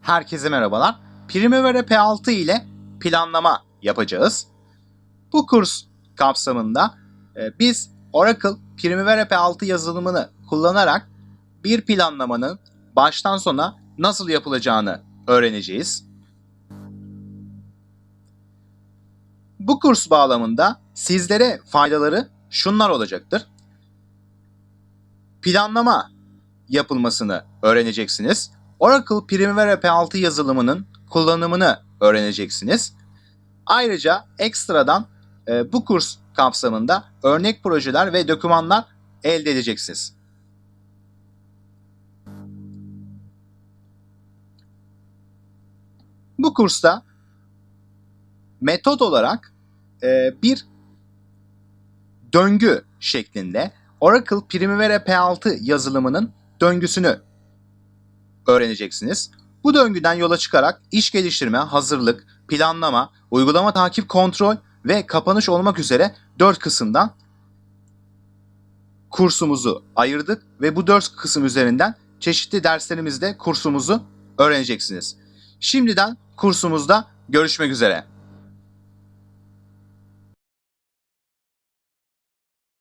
Herkese merhabalar. Primavera P6 ile planlama yapacağız. Bu kurs kapsamında e, biz Oracle Primavera P6 yazılımını kullanarak bir planlamanın baştan sona nasıl yapılacağını öğreneceğiz. Bu kurs bağlamında sizlere faydaları şunlar olacaktır. Planlama yapılmasını öğreneceksiniz. Oracle Primavera P6 yazılımının kullanımını öğreneceksiniz. Ayrıca ekstradan e, bu kurs kapsamında örnek projeler ve dokümanlar elde edeceksiniz. Bu kursta metot olarak e, bir döngü şeklinde Oracle Primavera P6 yazılımının döngüsünü öğreneceksiniz. Bu döngüden yola çıkarak iş geliştirme, hazırlık, planlama, uygulama takip kontrol ve kapanış olmak üzere 4 kısımdan kursumuzu ayırdık ve bu 4 kısım üzerinden çeşitli derslerimizde kursumuzu öğreneceksiniz. Şimdiden kursumuzda görüşmek üzere.